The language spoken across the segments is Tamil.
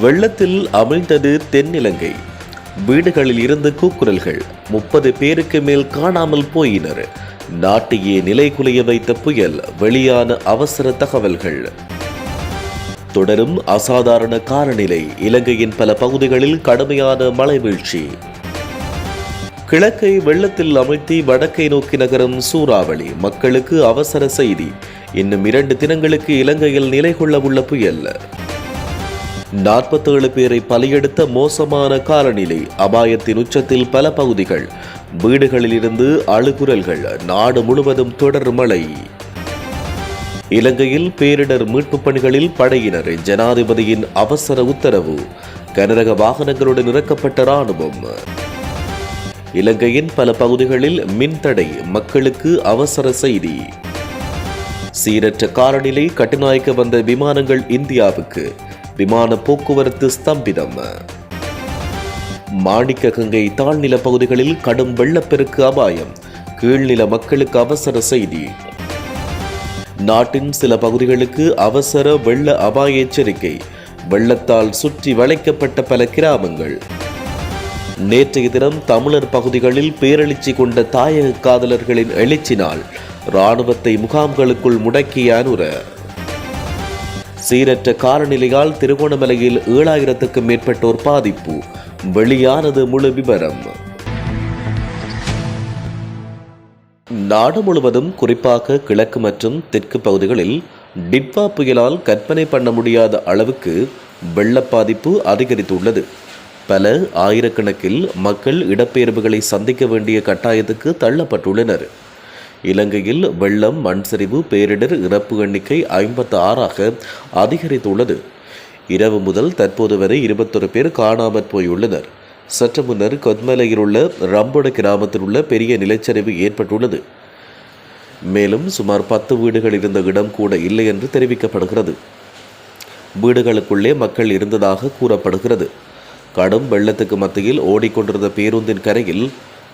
வெள்ளத்தில் அமிழ்ந்தது தென்னிலங்கை. வீடுகளில் இருந்து கூக்குரல்கள் முப்பது பேருக்கு மேல் காணாமல் போயினர். நாட்டையே நிலைகுலைய வைத்த புயல் வெளியான அவசர தகவல்கள். தொடரும் அசாதாரண காலநிலை இலங்கையின் பல பகுதிகளில் கடுமையான மழை வீழ்ச்சி. கிழக்கை வெள்ளத்தில் அமிழ்த்தி வடக்கை நோக்கி நகரும் சூறாவளி மக்களுக்கு அவசர செய்தி. இன்னும் இரண்டு தினங்களுக்கு இலங்கையில் நிலை கொள்ள உள்ள புயல். நாற்பத்தேழு பேரை பலியெடுத்த மோசமான காலநிலை அபாயத்தின் உச்சத்தில் பல பகுதிகள். வீடுகளில் இருந்து அழுகுரல்கள் நாடு முழுவதும் தொடர் மழை. இலங்கையில் பேரிடர் மீட்புப் பணிகளில் படையினர் ஜனாதிபதியின் அவசர உத்தரவு. கனரக வாகனங்களுடன் இறக்கப்பட்ட ராணுவம் இலங்கையின் பல பகுதிகளில் மின்தடை மக்களுக்கு அவசர செய்தி. சீரற்ற காலநிலை கட்டுநாயக்க வந்த விமானங்கள் இந்தியாவுக்கு. விமான போக்குவரத்து ஸ்தம்பிதம். மாணிக்க கங்கை தாழ்நில பகுதிகளில் கடும் வெள்ளப்பெருக்கு அபாயம். கீழ்நில மக்களுக்கு அவசர செய்தி. நாட்டின் சில பகுதிகளுக்கு அவசர வெள்ள அபாய எச்சரிக்கை. வெள்ளத்தால் சுற்றி வளைக்கப்பட்ட பல கிராமங்கள். நேற்றைய தினம் தமிழர் பகுதிகளில் பேரெழுச்சி கொண்ட தாயக காதலர்களின் எழுச்சி நாள் இராணுவத்தை முகாம்களுக்குள் முடக்கிய அனுர. சீரற்ற காலநிலையால் திருகோணமலையில் ஏழாயிரத்துக்கும் மேற்பட்டோர் பாதிப்பு. வெளியானது முழு விவரம் நாடு முழுவதும் குறிப்பாக கிழக்கு மற்றும் தெற்கு பகுதிகளில் டிட்வா புயலால் கற்பனை பண்ண முடியாத அளவுக்கு வெள்ள பாதிப்பு அதிகரித்துள்ளது. பல ஆயிரக்கணக்கில் மக்கள் இடப்பெயர்வுகளை சந்திக்க வேண்டிய கட்டாயத்துக்கு தள்ளப்பட்டுள்ளனர். இலங்கையில் வெள்ளம் மண் சரிவு பேரிடர் இறப்பு எண்ணிக்கை ஐம்பத்து ஆறாக அதிகரித்துள்ளது. இரவு முதல் தற்போது வரை இருபத்தொரு பேர் காணாமற் போயுள்ளனர். சற்று முன்னர் கொத்மலையில் உள்ள ரம்பொட கிராமத்தில் உள்ள பெரிய நிலச்சரிவு ஏற்பட்டுள்ளது. மேலும் சுமார் பத்து வீடுகள் இருந்த இடம் கூட இல்லை என்று தெரிவிக்கப்படுகிறது. வீடுகளுக்குள்ளே மக்கள் இருந்ததாக கூறப்படுகிறது. கடும் வெள்ளத்துக்கு மத்தியில் ஓடிக்கொண்டிருந்த பேருந்தின் கரையில்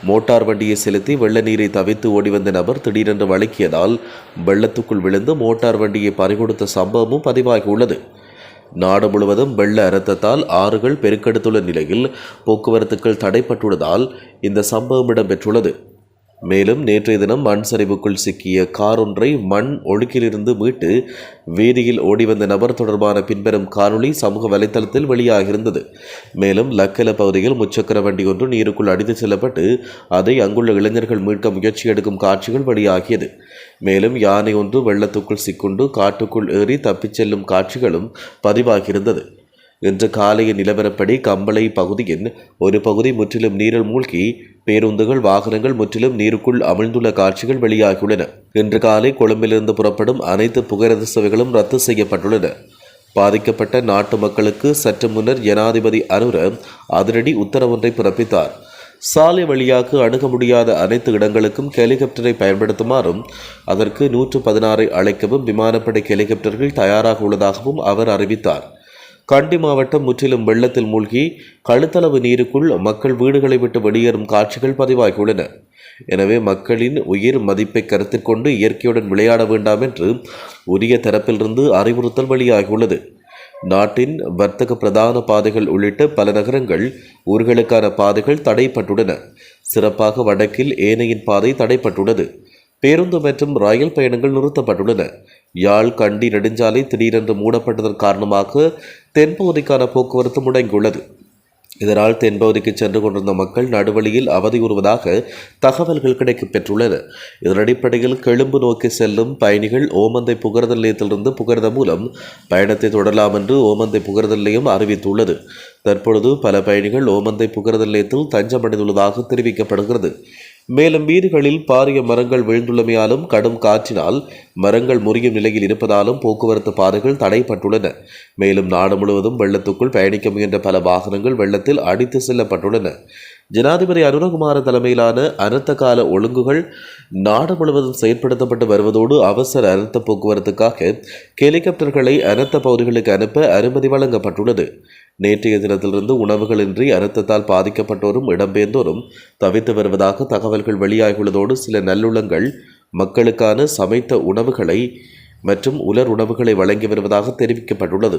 மோட்டார் வண்டியை செலுத்தி வெள்ள நீரை தவித்து ஓடி வந்த நபர் திடீரென்று வழுக்கியதால் வெள்ளத்துக்குள் விழுந்து மோட்டார் வண்டியை பறிகொடுத்த சம்பவமும் பதிவாகியுள்ளது நாடு முழுவதும் வெள்ள அழுத்தத்தால் ஆறுகள் பெருக்கெடுத்துள்ள நிலையில் போக்குவரத்துக்கள் தடைப்பட்டுள்ளதால் இந்த சம்பவம் இடம்பெற்றுள்ளது. மேலும் நேற்றைய தினம் மண் சரிவுக்குள் சிக்கிய கார் ஒன்றை மண் ஒழுக்கிலிருந்து மீட்டு வீதியில் ஓடி வந்த நபர் தொடர்பான பின்வரும் காணொளி சமூக வலைதளத்தில் வெளியாகியிருந்தது. மேலும் லக்கல பகுதியில் முச்சக்கர வண்டி ஒன்று நீருக்குள் அடித்து செல்லப்பட்டு அதை அங்குள்ள இளைஞர்கள் மீட்க முயற்சி எடுக்கும் காட்சிகள் வெளியாகியது. மேலும் யானை ஒன்று வெள்ளத்துக்குள் சிக்குண்டு காட்டுக்குள் ஏறி தப்பிச் செல்லும் காட்சிகளும் பதிவாகியிருந்தது. இன்று காலையின் நிலவரப்படி கம்பளை பகுதியின் ஒரு பகுதி முற்றிலும் நீரில் மூழ்கி பேருந்துகள் வாகனங்கள் முற்றிலும் நீருக்குள் அமிழ்ந்துள்ள காட்சிகள் வெளியாகியுள்ளன. இன்று காலை கொழும்பிலிருந்து புறப்படும் அனைத்து புகையிரத சேவைகளும் ரத்து செய்யப்பட்டுள்ளன. பாதிக்கப்பட்ட நாட்டு மக்களுக்கு சற்று முன்னர் ஜனாதிபதி அனுர அதிரடி உத்தரவொன்றை பிறப்பித்தார். சாலை வழியாக அணுக முடியாத அனைத்து இடங்களுக்கும் ஹெலிகாப்டரை பயன்படுத்துமாறும் அதற்கு நூற்று பதினாறை அழைக்கவும் விமானப்படை ஹெலிகாப்டர்கள் தயாராக உள்ளதாகவும் அவர் அறிவித்தார். கண்டி மாவட்டம் முற்றிலும் வெள்ளத்தில் மூழ்கி கழுத்தளவு நீருக்குள் மக்கள் வீடுகளை விட்டு வெளியேறும் காட்சிகள் பதிவாகியுள்ளன. எனவே மக்களின் உயிர் மதிப்பை கருத்தில் கொண்டு இயற்கையுடன் விளையாட வேண்டாம் என்று உரிய தரப்பிலிருந்து அறிவுறுத்தல் வெளியாகியுள்ளது. நாட்டின் வர்த்தக பிரதான பாதைகள் உள்ளிட்ட பல நகரங்கள் ஊர்களுக்கான பாதைகள் தடைப்பட்டுள்ளன. சிறப்பாக வடக்கில் ஏனையின் பாதை தடைப்பட்டுள்ளது. பேருந்து மற்றும் ரயில் பயணங்கள் நிறுத்தப்பட்டுள்ளன. யாழ் கண்டி நெடுஞ்சாலை திடீரென்று மூடப்பட்டதன் காரணமாக தென்பகுதிக்கான போக்குவரத்து முடங்கியுள்ளது. இதனால் தென்பகுதிக்கு சென்று கொண்டிருந்த மக்கள் நடுவழியில் அவதியுறுவதாக தகவல்கள் கிடைக்கப் பெற்றுள்ளன. இதன் அடிப்படையில் கெழும்பு நோக்கி செல்லும் பயணிகள் ஓமந்தை புகர்தல் நிலையத்திலிருந்து புகர்த மூலம் பயணத்தை தொடரலாம் என்று ஓமந்தை புகர்தல் நிலையம் அறிவித்துள்ளது. தற்பொழுது பல பயணிகள் ஓமந்தை புகர்தல் நிலையத்தில் தஞ்சமடைந்துள்ளதாக தெரிவிக்கப்படுகிறது. மேலும் வீடுகளில் பாரிய மரங்கள் விழுந்துள்ளமையாலும் கடும் காற்றினால் மரங்கள் முறியும் நிலையில் இருப்பதாலும் போக்குவரத்து பாதைகள் தடைப்பட்டுள்ளன. மேலும் நாடு முழுவதும் வெள்ளத்துக்குள் பயணிக்க முயன்ற பல வாகனங்கள் வெள்ளத்தில் அடித்து செல்லப்பட்டுள்ளன. ஜனாதிபதி அனுரகுமார தலைமையிலான அனர்த்த கால ஒழுங்குகள் நாடு முழுவதும் செயற்படுத்தப்பட்டு வருவதோடு அவசர அனர்த்த போக்குவரத்துக்காக ஹெலிகாப்டர்களை அனர்த்த பகுதிகளுக்கு அனுப்ப அனுமதி வழங்கப்பட்டுள்ளது. நேற்றைய தினத்திலிருந்து உணவுகளின்றி அனர்த்தத்தால் பாதிக்கப்பட்டோரும் இடம்பெயர்ந்தோரும் தவித்து வருவதாக தகவல்கள் வெளியாகியுள்ளதோடு சில நல்லுள்ளங்கள் மக்களுக்கான சமைத்த உணவுகளை மற்றும் உலர் உணவுகளை வழங்கி வருவதாக தெரிவிக்கப்பட்டுள்ளது.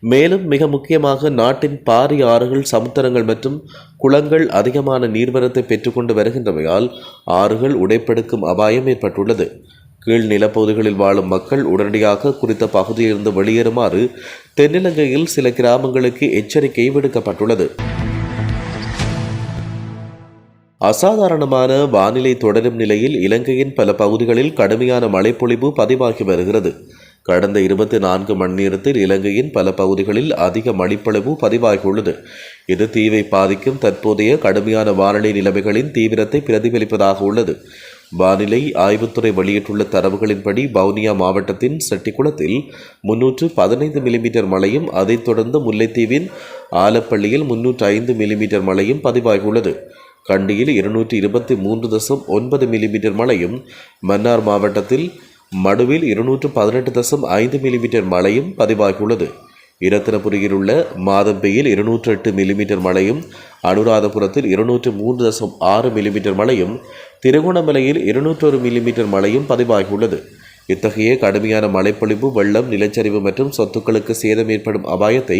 மேலும் மிக முக்கியமாக நாட்டின் பாரிய ஆறுகள் சமுத்திரங்கள் மற்றும் குளங்கள் அதிகமான நீர்வரத்தை பெற்றுக்கொண்டு வருகின்றமையால் ஆறுகள் உடைப்பெடுக்கும் அபாயம் ஏற்பட்டுள்ளது. கீழ் நிலப்பகுதிகளில் வாழும் மக்கள் உடனடியாக குறித்த பகுதியிலிருந்து வெளியேறுமாறு தென்னிலங்கையில் சில கிராமங்களுக்கு எச்சரிக்கை விடுக்கப்பட்டுள்ளது. அசாதாரணமான வானிலை தொடரும் நிலையில் இலங்கையின் பல பகுதிகளில் கடுமையான மழைப்பொழிவு பதிவாகி வருகிறது. கடந்த இருபத்தி நான்கு மணி நேரத்தில் இலங்கையின் பல பகுதிகளில் அதிக மணிப்பளவு பதிவாகியுள்ளது. இது தீவை பாதிக்கும் தற்போதைய கடுமையான வானிலை நிலைமைகளின் தீவிரத்தை பிரதிபலிப்பதாக உள்ளது. வானிலை ஆய்வுத்துறை வெளியிட்டுள்ள தரவுகளின்படி வவுனியா மாவட்டத்தின் செட்டிக்குளத்தில் முன்னூற்று பதினைந்து மில்லிமீட்டர் மழையும் அதைத் தொடர்ந்து முல்லைத்தீவின் ஆலப்பள்ளியில் முன்னூற்று ஐந்து மில்லிமீட்டர் மழையும் பதிவாகியுள்ளது. கண்டியில் இருநூற்றி இருபத்தி மூன்று தசம் ஒன்பது மில்லிமீட்டர் மழையும் மன்னார் மாவட்டத்தில் மடுவில் இருநூற்று பதினெட்டு தசம் ஐந்து மில்லிமீட்டர் மழையும் பதிவாகியுள்ளது. இரத்தினபுரியில் உள்ள மாதம்பையில் இருநூற்று எட்டு மில்லிமீட்டர் மழையும் அனுராதபுரத்தில் இருநூற்று மூன்று தசம் ஆறு மில்லிமீட்டர் மழையும் திருகோணமலையில் இருநூற்றொரு மில்லிமீட்டர் மழையும் பதிவாகியுள்ளது. இத்தகைய கடுமையான மழைப்பொழிவு வெள்ளம் நிலச்சரிவு மற்றும் சொத்துக்களுக்கு சேதம் ஏற்படும் அபாயத்தை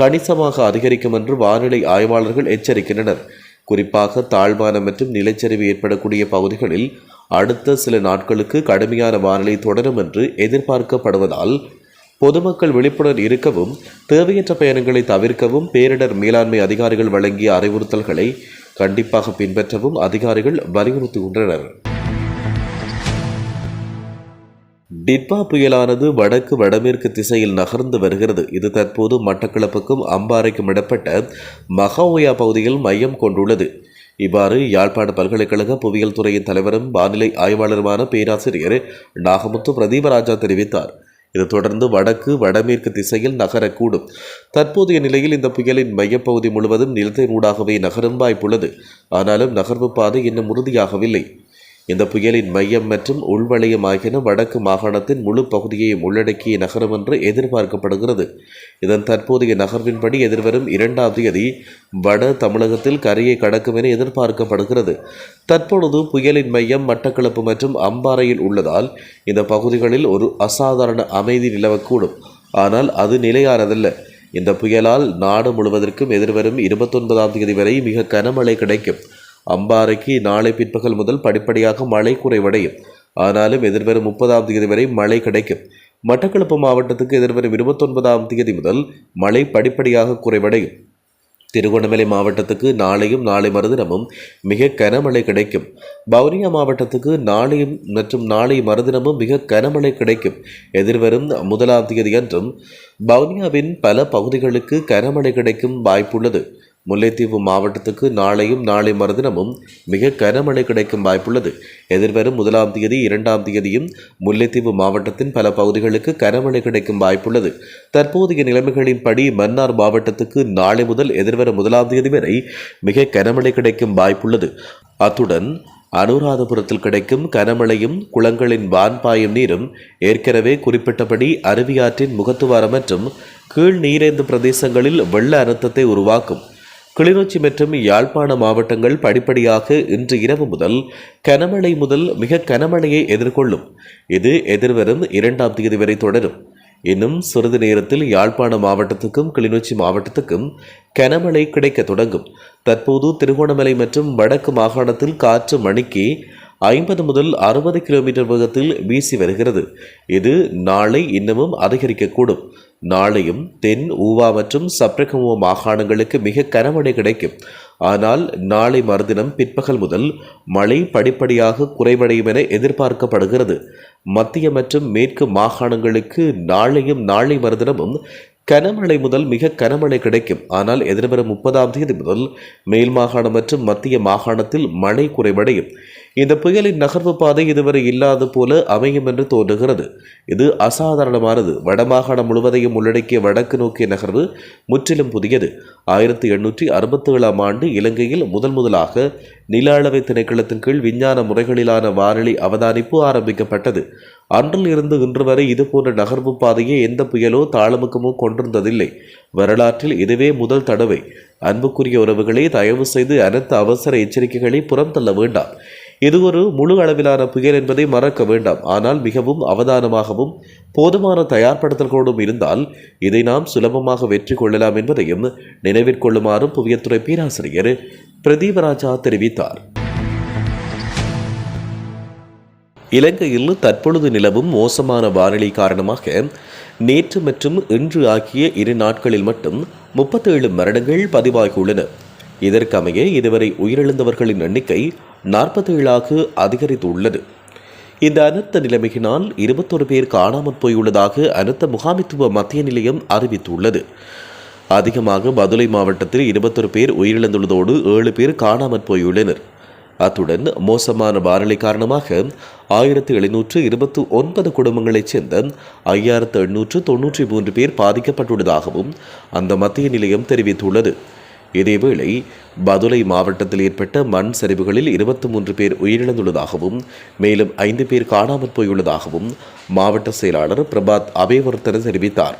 கணிசமாக அதிகரிக்கும் என்று வானிலை ஆய்வாளர்கள் எச்சரிக்கின்றனர். குறிப்பாக தாழ்வான மற்றும் நிலச்சரிவு ஏற்படக்கூடிய பகுதிகளில் அடுத்த சில நாட்களுக்கு கடுமையான வானிலை தொடரும் என்று எதிர்பார்க்கப்படுவதால் பொதுமக்கள் விழிப்புடன் இருக்கவும் தேவையற்ற பயணங்களை தவிர்க்கவும் பேரிடர் மேலாண்மை அதிகாரிகள் வழங்கிய அறிவுறுத்தல்களை கண்டிப்பாக பின்பற்றவும் அதிகாரிகள் வலியுறுத்துகின்றனர். டிட்பா புயலானது வடக்கு வடமேற்கு திசையில் நகர்ந்து வருகிறது. இது தற்போது மட்டக்களப்புக்கும் அம்பாறைக்கும் இடப்பட்ட மகாஓயா பகுதியில் மையம் கொண்டுள்ளது. இவ்வாறு யாழ்ப்பாண பல்கலைக்கழக புவியியல் துறையின் தலைவரும் வானிலை ஆய்வாளருமான பேராசிரியர் நாகமுத்து பிரதீபராஜா தெரிவித்தார். இது தொடர்ந்து வடக்கு வடமேற்கு திசையில் நகரக்கூடும். தற்போதைய நிலையில் இந்த புயலின் மையப்பகுதி முழுவதும் நிலத்தினூடாகவே நகரும் வாய்ப்புள்ளது. ஆனாலும் நகர்வு பாதை இன்னும் உறுதியாகவில்லை. இந்த புயலின் மையம் மற்றும் உள்வளையம் ஆகியன வடக்கு மாகாணத்தின் முழு பகுதியையும் உள்ளடக்கிய நகரம் என்று எதிர்பார்க்கப்படுகிறது. இதன் தற்போதைய நகர்வின்படி எதிர்வரும் இரண்டாம் தேதி வட தமிழகத்தில் கரையை கடக்கும் என எதிர்பார்க்கப்படுகிறது. தற்பொழுது புயலின் மையம் மட்டக்களப்பு மற்றும் அம்பாறையில் உள்ளதால் இந்த பகுதிகளில் ஒரு அசாதாரண அமைதி நிலவக்கூடும். ஆனால் அது நிலையானதல்ல. இந்த புயலால் நாடு முழுவதற்கும் எதிர்வரும் இருபத்தொன்பதாம் தேதி வரை மிக கனமழை கிடைக்கும். அம்பாறைக்கு நாளை பிற்பகல் முதல் படிப்படியாக மழை குறைவடையும். ஆனாலும் எதிர்வரும் முப்பதாம் தேதி வரை மழை கிடைக்கும். மட்டக்களப்பு மாவட்டத்துக்கு எதிர்வரும் இருபத்தொன்பதாம் தேதி முதல் மழை படிப்படியாக குறைவடையும். திருகோணமலை மாவட்டத்துக்கு நாளையும் நாளை மறுதினமும் மிக கனமழை கிடைக்கும். பவுனியா மாவட்டத்துக்கு நாளையும் மற்றும் நாளை மறுதினமும் மிக கனமழை கிடைக்கும். எதிர்வரும் முதலாம் தேதி அன்றும் பவுனியாவின் பல பகுதிகளுக்கு கனமழை கிடைக்கும் வாய்ப்புள்ளது. முல்லைத்தீவு மாவட்டத்துக்கு நாளையும் நாளை மறுதினமும் மிக கனமழை கிடைக்கும் வாய்ப்புள்ளது. எதிர்வரும் முதலாம் தேதி இரண்டாம் தேதியும் முல்லைத்தீவு மாவட்டத்தின் பல பகுதிகளுக்கு கனமழை கிடைக்கும் வாய்ப்புள்ளது. தற்போதைய நிலைமைகளின்படி மன்னார் மாவட்டத்துக்கு நாளை முதல் எதிர்வரும் முதலாம் தேதி வரை மிக கனமழை கிடைக்கும் வாய்ப்புள்ளது. அத்துடன் அனுராதபுரத்தில் கிடைக்கும் கனமழையும் குளங்களின் வான்பாயும் நீரும் ஏற்கனவே குறிப்பிட்டபடி அருவியாற்றின் முகத்துவாரம் மற்றும் கீழ் நீரேந்து பிரதேசங்களில் வெள்ள அழுத்தத்தை உருவாக்கும். கிளிநொச்சி மற்றும் யாழ்ப்பாண மாவட்டங்கள் படிப்படியாக இன்று இரவு முதல் கனமழை முதல் மிக கனமழையை எதிர்கொள்ளும். இது எதிர்வரும் இரண்டாம் தேதி வரை தொடரும். இன்னும் சிறிது நேரத்தில் யாழ்ப்பாண மாவட்டத்துக்கும் கிளிநொச்சி மாவட்டத்துக்கும் கனமழை கிடைக்க தொடங்கும். தற்போது திருகோணமலை மற்றும் வடக்கு மாகாணத்தில் காற்று மணிக்கு ஐம்பது முதல் அறுபது கிலோமீட்டர் வேகத்தில் வீசி வருகிறது. இது நாளை இன்னமும் அதிகரிக்கக்கூடும். நாளையும் தென் ஊவா மற்றும் சப்ரகமுவ மாகாணங்களுக்கு மிக கனமழை கிடைக்கும். ஆனால் நாளை மறுதினம் பிற்பகல் முதல் மழை படிப்படியாக குறைவடையும் என எதிர்பார்க்கப்படுகிறது. மத்திய மற்றும் மேற்கு மாகாணங்களுக்கு நாளையும் நாளை மறுதினமும் கனமழை முதல் மிக கனமழை கிடைக்கும். ஆனால் எதிர்வரும் முப்பதாம் தேதி முதல் மேல் மாகாணம் மற்றும் மத்திய மாகாணத்தில் மழை குறைவடையும். இந்த புயலின் நகர்வு பாதை இதுவரை இல்லாத போல அமையும் என்று தோன்றுகிறது. இது அசாதாரணமானது. வடமாகாணம் முழுவதையும் உள்ளடக்கிய வடக்கு நோக்கிய நகர்வு முற்றிலும் புதியது. ஆயிரத்தி எண்ணூற்றி அறுபத்தி ஏழாம் ஆண்டு இலங்கையில் முதல் முதலாக நில அளவை திணைக்களத்தின் கீழ் விஞ்ஞான முறைகளிலான வானொலி அவதானிப்பு ஆரம்பிக்கப்பட்டது. அன்றில் இருந்து இன்று வரை இதுபோன்ற நகர்வு பாதையை எந்த புயலோ தாளமுக்கமோ கொண்டிருந்ததில்லை. வரலாற்றில் இதுவே முதல் தடவை. அன்புக்குரிய உறவுகளை தயவு செய்து அனைத்து அவசர எச்சரிக்கைகளை புறந்தள்ள வேண்டாம். இது ஒரு முழு அளவிலான புயல் என்பதை மறக்க வேண்டாம். ஆனால் மிகவும் அவதானமாகவும் போதுமான தயார்படுத்தல்களோடும் இருந்தால் இதை நாம் சுலபமாக வெற்றி கொள்ளலாம் என்பதையும் நினைவிற்கொள்ளுமாறும் புவியத்துறை பேராசிரியர் பிரதீபராஜா தெரிவித்தார். இலங்கையில் தற்பொழுது நிலவும் மோசமான வானிலை காரணமாக நேற்று மற்றும் இன்று ஆகிய இரு நாட்களில் மட்டும் முப்பத்தேழு மரணங்கள் பதிவாகியுள்ளன. இதற்கமைய இதுவரை உயிரிழந்தவர்களின் எண்ணிக்கை நாற்பத்தேழாக அதிகரித்துள்ளது. இந்த அனர்த்த நிலைமையினால் இருபத்தொரு பேர் காணாமற் போயுள்ளதாக அனர்த்த முகாமித்துவ மத்திய நிலையம் அறிவித்துள்ளது. அதிகமாக மதுரை மாவட்டத்தில் இருபத்தொரு பேர் உயிரிழந்துள்ளதோடு ஏழு பேர் காணாமற் போயுள்ளனர். அத்துடன் மோசமான வானிலை காரணமாக ஆயிரத்து எழுநூற்று இருபத்தி ஒன்பது குடும்பங்களைச் சேர்ந்த ஐயாயிரத்து எண்ணூற்று தொன்னூற்றி மூன்று பேர் பாதிக்கப்பட்டுள்ளதாகவும் அந்த மத்திய நிலையம் தெரிவித்துள்ளது. இதேவேளை பதுளை மாவட்டத்தில் ஏற்பட்ட மண் சரிவுகளில் இருபத்தி மூன்று பேர் உயிரிழந்துள்ளதாகவும் மேலும் ஐந்து பேர் காணாமற் போயுள்ளதாகவும் மாவட்ட செயலாளர் பிரபாத் அபேவர்த்தன தெரிவித்தார்.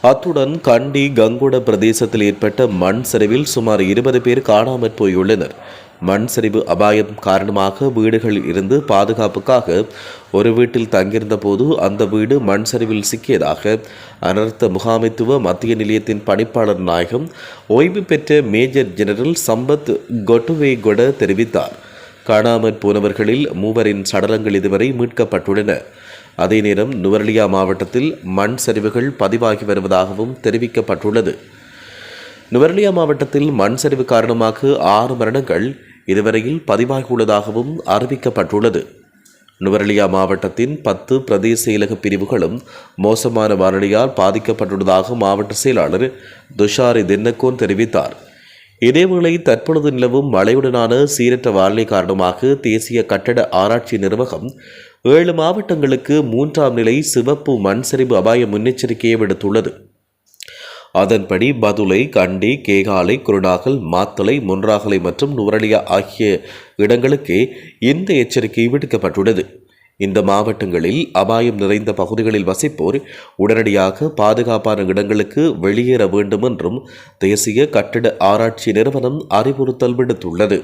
அத்துடன் கண்டி கங்குட பிரதேசத்தில் ஏற்பட்ட மண் சரிவில் சுமார் இருபது பேர் காணாமற் போயுள்ளனர். மண் சரிவு அபாயம் காரணமாக வீடுகளில் இருந்து பாதுகாப்புக்காக ஒரு வீட்டில் தங்கியிருந்த போது அந்த வீடு மண் சரிவில் சிக்கியதாக அனர்த்த முகாமைத்துவ மத்திய நிலையத்தின் பணிப்பாளர் நாயகம் ஓய்வு பெற்ற மேஜர் ஜெனரல் சம்பத் கொட்டுவேகொட தெரிவித்தார். காணாமற் போனவர்களில் மூவரின் சடலங்கள் இதுவரை மீட்கப்பட்டுள்ளன. அதே நேரம் நுவர்லியா மாவட்டத்தில் மண் சரிவுகள் பதிவாகி வருவதாகவும் தெரிவிக்கப்பட்டுள்ளது. நுவர்லியா மாவட்டத்தில் மண் சரிவு காரணமாக ஆறு மரணங்கள் இதுவரையில் பதிவாகியுள்ளதாகவும் அறிவிக்கப்பட்டுள்ளது. நுவரலியா மாவட்டத்தின் பத்து பிரதேச செயலக பிரிவுகளும் மோசமான வானிலையால் பாதிக்கப்பட்டுள்ளதாக மாவட்ட செயலாளர் துஷாரி தின்னக்கோன் தெரிவித்தார். இதேவேளை தற்பொழுது நிலவும் மழையுடனான சீரற்ற வானிலை காரணமாக தேசிய கட்டட ஆராய்ச்சி நிர்வாகம் ஏழு மாவட்டங்களுக்கு மூன்றாம் நிலை சிவப்பு மண் சரிவு அபாய முன்னெச்சரிக்கையை விடுத்துள்ளது. அதன்படி பதுளை கண்டி கேகாலை குருணாகல் மாத்தலை முன்றாகலை மற்றும் நுவரலியா ஆகிய இடங்களுக்கு இந்த எச்சரிக்கை விடுக்கப்பட்டுள்ளது. இந்த மாவட்டங்களில் அபாயம் நிறைந்த பகுதிகளில் வசிப்போர் உடனடியாக பாதுகாப்பான இடங்களுக்கு வெளியேற வேண்டும் என்றும் தேசிய கட்டிட ஆராய்ச்சி நிறுவனம் அறிவுறுத்தல் விடுத்துள்ளது.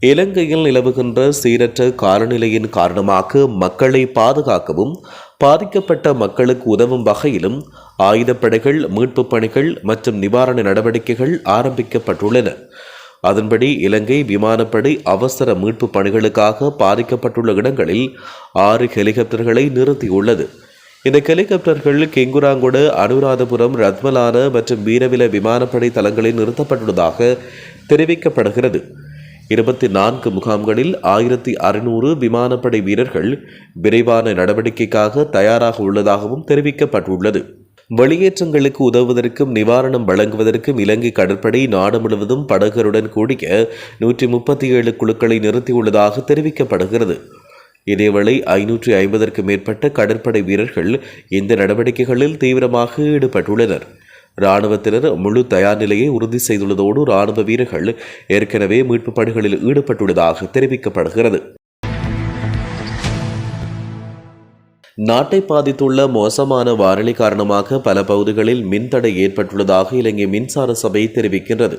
இலங்கையில் நிலவுகின்ற சீரற்ற காலநிலையின் காரணமாக மக்களை பாதுகாக்கவும் பாதிக்கப்பட்ட மக்களுக்கு உதவும் வகையிலும் ஆயுதப்படைகள் மீட்புப் பணிகள் மற்றும் நிவாரண நடவடிக்கைகள் ஆரம்பிக்கப்பட்டுள்ளன. அதன்படி இலங்கை விமானப்படை அவசர மீட்பு பணிகளுக்காக பாதிக்கப்பட்டுள்ள இடங்களில் ஆறு ஹெலிகாப்டர்களை நிறுத்தியுள்ளது. இந்த ஹெலிகாப்டர்கள் கெங்குராங்குடு அனுராதபுரம் ரத்மலான மற்றும் வீரவில விமானப்படை தளங்களில் நிறுத்தப்பட்டுள்ளதாக தெரிவிக்கப்படுகிறது. இருபத்தி நான்கு முகாம்களில் ஆயிரத்தி அறுநூறு விமானப்படை வீரர்கள் விரைவான நடவடிக்கைக்காக தயாராக உள்ளதாகவும் தெரிவிக்கப்பட்டுள்ளது. வெளியேற்றங்களுக்கு உதவுவதற்கும் நிவாரணம் வழங்குவதற்கும் இலங்கை கடற்படை நாடு முழுவதும் படகுகளுடன் கூடிய நூற்றி முப்பத்தி ஏழு குழுக்களை நிறுத்தியுள்ளதாக தெரிவிக்கப்படுகிறது. இதேவேளை ஐநூற்றி ஐம்பதற்கு மேற்பட்ட கடற்படை வீரர்கள் இந்த நடவடிக்கைகளில் தீவிரமாக ஈடுபட்டுள்ளனர். இராணுவத்தினர் முழு தயார் நிலையை உறுதி செய்துள்ளதோடு இராணுவ வீரர்கள் ஏற்கனவே மீட்பு பணிகளில் ஈடுபட்டுள்ளதாக தெரிவிக்கப்படுகிறது. நாட்டை பாதித்துள்ள மோசமான வானிலை காரணமாக பல பகுதிகளில் மின்தடை ஏற்பட்டுள்ளதாக இலங்கை மின்சார சபை தெரிவிக்கின்றது.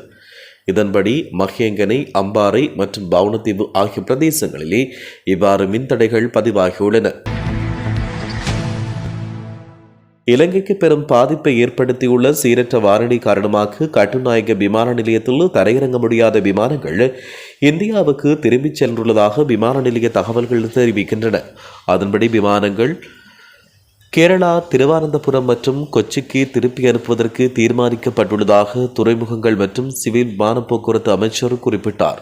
இதன்படி மஹேங்கனை அம்பாறை மற்றும் பவுனத்தீவு ஆகிய பிரதேசங்களிலே இவ்வாறு மின்தடைகள் பதிவாகியுள்ளன. இலங்கைக்கு பெரும் பாதிப்பை ஏற்படுத்தியுள்ள சீரற்ற வானிலை காரணமாக கட்டுநாயக விமான நிலையத்தில் தரையிறங்க முடியாத விமானங்கள் இந்தியாவுக்கு திரும்பிச் சென்றுள்ளதாக விமான நிலைய தகவல்கள் தெரிவிக்கின்றன. அதன்படி விமானங்கள் கேரளா திருவானந்தபுரம் மற்றும் கொச்சிக்கு திருப்பி அனுப்புவதற்கு தீர்மானிக்கப்பட்டுள்ளதாக துறைமுகங்கள் மற்றும் சிவில் விமான போக்குவரத்து அமைச்சர் குறிப்பிட்டார்.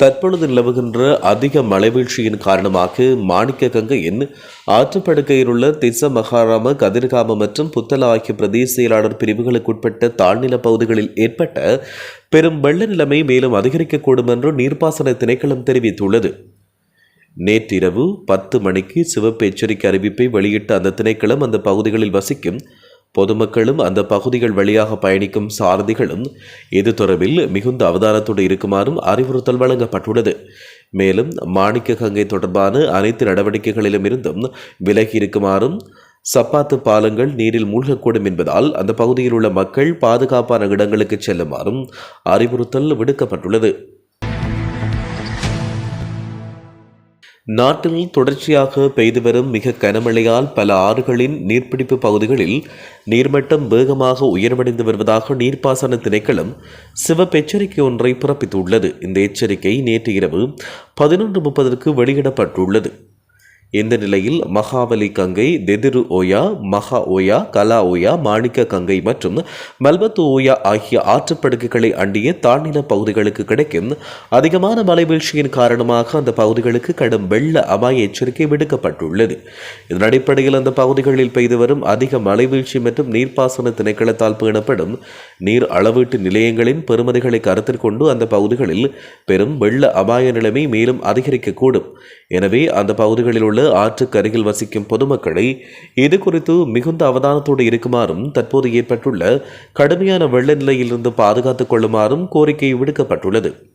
தற்பொழுது நிலவுகின்ற அதிக மழைவீழ்ச்சியின் காரணமாக மாணிக்க கங்கையின் ஆற்றுப்படுக்கையில் உள்ள திச மகாராம கதிர்காம மற்றும் புத்தல ஆகிய பிரதேச செயலாளர் பிரிவுகளுக்குட்பட்ட தாழ்நில பகுதிகளில் ஏற்பட்ட பெரும் வெள்ள நிலைமை மேலும் அதிகரிக்கக்கூடும் என்று நீர்ப்பாசன திணைக்களம் தெரிவித்துள்ளது. நேற்றிரவு பத்து மணிக்கு சிவப்பு எச்சரிக்கை அறிவிப்பை வெளியிட்ட அந்த திணைக்களம் அந்த பகுதிகளில் வசிக்கும் பொதுமக்களும் அந்த பகுதிகள் வழியாக பயணிக்கும் சாரதிகளும் இது தொடர்பில் மிகுந்த அவதானத்தோடு இருக்குமாறும் அறிவுறுத்தல் வழங்கப்பட்டுள்ளது. மேலும் மாணிக்க கங்கை தொடர்பான அனைத்து நடவடிக்கைகளிலும் இருந்தும் விலகி இருக்குமாறும் சப்பாத்து பாலங்கள் நீரில் மூழ்கக்கூடும் என்பதால் அந்த பகுதியில் உள்ள மக்கள் பாதுகாப்பான இடங்களுக்கு செல்லுமாறும் அறிவுறுத்தல் விடுக்கப்பட்டுள்ளது. நாட்டில் தொடர்ச்சியாக பெய்து வரும் மிக கனமழையால் பல ஆறுகளின் நீர்பிடிப்பு பகுதிகளில் நீர்மட்டம் வேகமாக உயர்வடைந்து வருவதாக நீர்ப்பாசன திணைக்களம் சிவப்பு எச்சரிக்கை ஒன்றை பிறப்பித்துள்ளது. இந்த எச்சரிக்கை நேற்று இரவு பதினொன்று முப்பதற்கு வெளியிடப்பட்டுள்ளது. இந்த நிலையில் மகாவலி கங்கை தெதிரு ஓயா மகா ஓயா கலா ஓயா மாணிக்க கங்கை மற்றும் மல்பத்து ஓயா ஆகிய ஆற்றுப்படுகைகளை அண்டிய தாழ்நில பகுதிகளுக்கு கிடைக்கும். அதிகமான மலைவீழ்ச்சியின் காரணமாக அந்த பகுதிகளுக்கு கடும் வெள்ள அபாய எச்சரிக்கை விடுக்கப்பட்டுள்ளது. இதன் அடிப்படையில் அந்த பகுதிகளில் பெய்து வரும் அதிக மலைவீழ்ச்சி மற்றும் நீர்ப்பாசன திணைக்களத்தால் பேணப்படும் நீர் அளவீட்டு நிலையங்களின் பெறுமதிகளை கருத்தில் கொண்டு அந்த பகுதிகளில் பெரும் வெள்ள அபாய நிலைமை மேலும் அதிகரிக்கக்கூடும். எனவே அந்த பகுதிகளில் உள்ள ஆற்றுக்கு வசிக்கும் பொதுமக்களை இது குறித்து மிகுந்த அவதானத்தோடு இருக்குமாறும் தற்போது ஏற்பட்டுள்ள கடுமையான வெள்ள நிலையிலிருந்து பாதுகாத்துக் கொள்ளுமாறும் கோரிக்கை விடுக்கப்பட்டுள்ளது.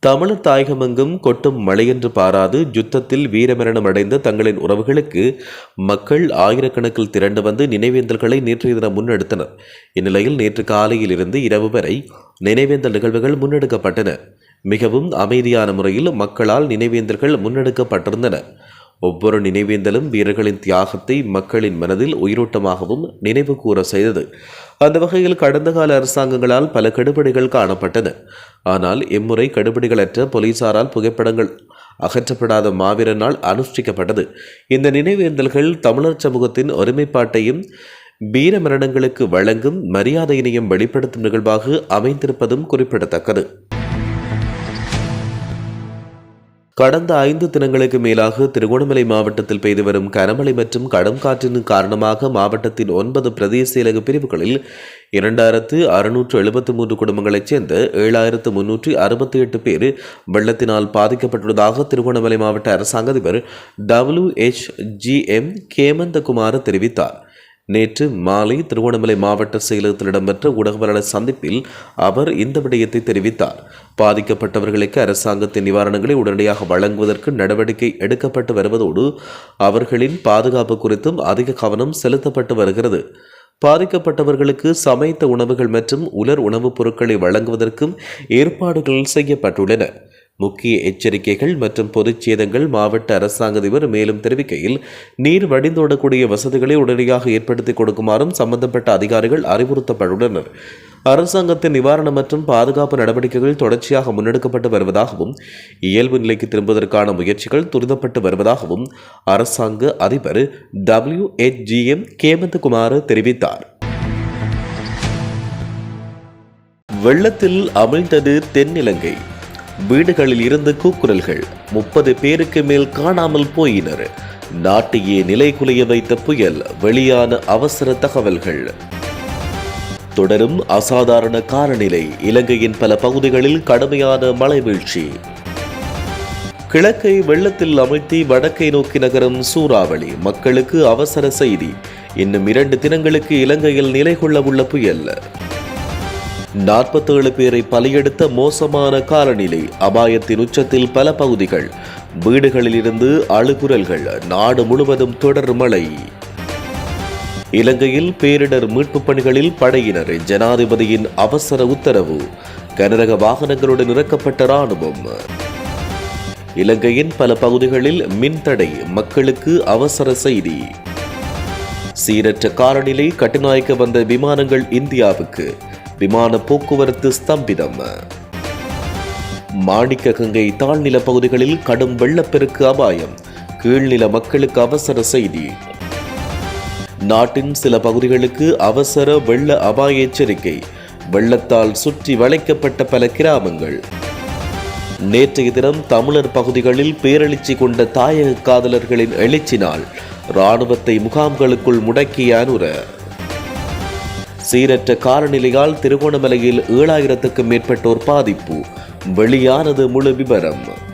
தமிழர் தாயகமெங்கும் கொட்டும் மழையென்று பாராது யுத்தத்தில் வீரமரணம் அடைந்த தங்களின் உறவுகளுக்கு மக்கள் ஆயிரக்கணக்கில் திரண்டு வந்து நினைவேந்தல்களை நேற்றைய தினம் முன்னெடுத்தனர். இந்நிலையில் நேற்று காலையில் இருந்து இரவு வரை நினைவேந்தல் நிகழ்வுகள் முன்னெடுக்கப்பட்டன. மிகவும் அமைதியான முறையில் மக்களால் நினைவேந்தல்கள் முன்னெடுக்கப்பட்டிருந்தன. ஒவ்வொரு நினைவேந்தலும் வீரர்களின் தியாகத்தை மக்களின் மனதில் உயிரோட்டமாகவும் நினைவு கூற செய்தது. அந்த வகையில் கடந்த கால அரசாங்கங்களால் பல கெடுபிடிகள் காணப்பட்டன. ஆனால் இம்முறை கெடுபிடிகளற்ற போலீசாரால் புகைப்படங்கள் அகற்றப்படாத மாவீர நாள் அனுஷ்டிக்கப்பட்டது. இந்த நினைவேந்தல்கள் தமிழர் சமூகத்தின் ஒருமைப்பாட்டையும் வீர மரணங்களுக்கு வழங்கும் மரியாதையினையும் வெளிப்படுத்தும் நிகழ்வாக அமைந்திருப்பதும் குறிப்பிடத்தக்கது. கடந்த ஐந்து தினங்களுக்கு மேலாக திருகோணமலை மாவட்டத்தில் பெய்து வரும் கனமழை மற்றும் கடும் காற்றின் காரணமாக மாவட்டத்தின் ஒன்பது பிரதேச செயலக பிரிவுகளில் இரண்டாயிரத்து அறுநூற்று எழுபத்தி மூன்று குடும்பங்களைச் சேர்ந்த ஏழாயிரத்து முன்னூற்றி அறுபத்தி எட்டு பேர் வெள்ளத்தினால் பாதிக்கப்பட்டுள்ளதாக திருகோணமலை மாவட்ட அரசாங்க அதிபர் W H G M Hemanthakumar தெரிவித்தார். நேற்று மாலை திருவண்ணாமலை மாவட்ட செயலகத்தில் இடம்பெற்ற ஊடகவாளர் சந்திப்பில் அவர் இந்த விடயத்தை தெரிவித்தார். பாதிக்கப்பட்டவர்களுக்கு அரசாங்கத்தின் நிவாரணங்களை உடனடியாக வழங்குவதற்கு நடவடிக்கை எடுக்கப்பட்டு வருவதோடு அவர்களின் பாதுகாப்பு குறித்தும் அதிக கவனம் செலுத்தப்பட்டு வருகிறது. பாதிக்கப்பட்டவர்களுக்கு சமைத்த உணவுகள் மற்றும் உலர் உணவுப் பொருட்களை வழங்குவதற்கும் ஏற்பாடுகள் செய்யப்பட்டுள்ளன. முக்கிய எச்சரிக்கைகள் மற்றும் பொதுச்சேதங்கள் மாவட்ட அரசாங்க அதிபர் மேலும் தெரிவிக்கையில் நீர் வடிந்தோடக்கூடிய வசதிகளை உடனடியாக ஏற்படுத்தி கொடுக்குமாறும் சம்பந்தப்பட்ட அதிகாரிகள் அறிவுறுத்தப்பட்டுள்ளனர். அரசாங்கத்தின் நிவாரணம் மற்றும் பாதுகாப்பு நடவடிக்கைகள் தொடர்ச்சியாக முன்னெடுக்கப்பட்டு வருவதாகவும் இயல்பு நிலைக்கு திரும்புவதற்கான முயற்சிகள் துரிதப்பட்டு வருவதாகவும் அரசாங்க அதிபர் W H G M Hemanthakumar தெரிவித்தார். வெள்ளத்தில் அமிழ்ந்தது தென்னிலங்கை. வீடுகளில் இருந்து கூக்குரல்கள். முப்பது பேருக்கு மேல் காணாமல் போயினர். நாட்டையே நிலைகுலைய வைத்த புயல் வெளியான அவசர தகவல்கள். தொடரும் அசாதாரண காலநிலை இலங்கையின் பல பகுதிகளில் கடுமையான மழை வீழ்ச்சி. கிழக்கை வெள்ளத்தில் அமிழ்த்தி வடக்கை நோக்கி நகரும் சூறாவளி மக்களுக்கு அவசர செய்தி. இன்னும் இரண்டு தினங்களுக்கு இலங்கையில் நிலை கொள்ள உள்ள புயல். நாற்பத்தேழு பேரை பலியெடுத்த மோசமான காலநிலை அபாயத்தின் உச்சத்தில் பல பகுதிகள். வீடுகளில் இருந்து அழுகுரல்கள் நாடு முழுவதும் தொடர் மழை. இலங்கையில் பேரிடர் மீட்புப் பணிகளில் படையினர் ஜனாதிபதியின் அவசர உத்தரவு. கனரக வாகனங்களுடன் இறக்கப்பட்ட ராணுவம் இலங்கையின் பல பகுதிகளில் மின்தடை மக்களுக்கு அவசர செய்தி. சீரற்ற காலநிலை கட்டுநாய்க்க வந்த விமானங்கள் இந்தியாவுக்கு. விமான போக்குவரத்து ஸ்தம்பிதம். மாணிக்க கங்கை தாழ்நில பகுதிகளில் கடும் வெள்ளப்பெருக்கு அபாயம். கீழ்நில மக்களுக்கு அவசர செய்தி. நாட்டின் சில பகுதிகளுக்கு அவசர வெள்ள அபாய எச்சரிக்கை. வெள்ளத்தால் சுற்றி வளைக்கப்பட்ட பல கிராமங்கள். நேற்றைய தினம் தமிழர் பகுதிகளில் பேரெழுச்சி கொண்ட தாயக காதலர்களின் எழுச்சினால் இராணுவத்தை முகாம்களுக்குள் முடக்கிய அனுர. சீரற்ற காலநிலையால் திருகோணமலையில் ஏழாயிரத்துக்கும் மேற்பட்டோர் பாதிப்பு. வெளியானது முழு விவரம்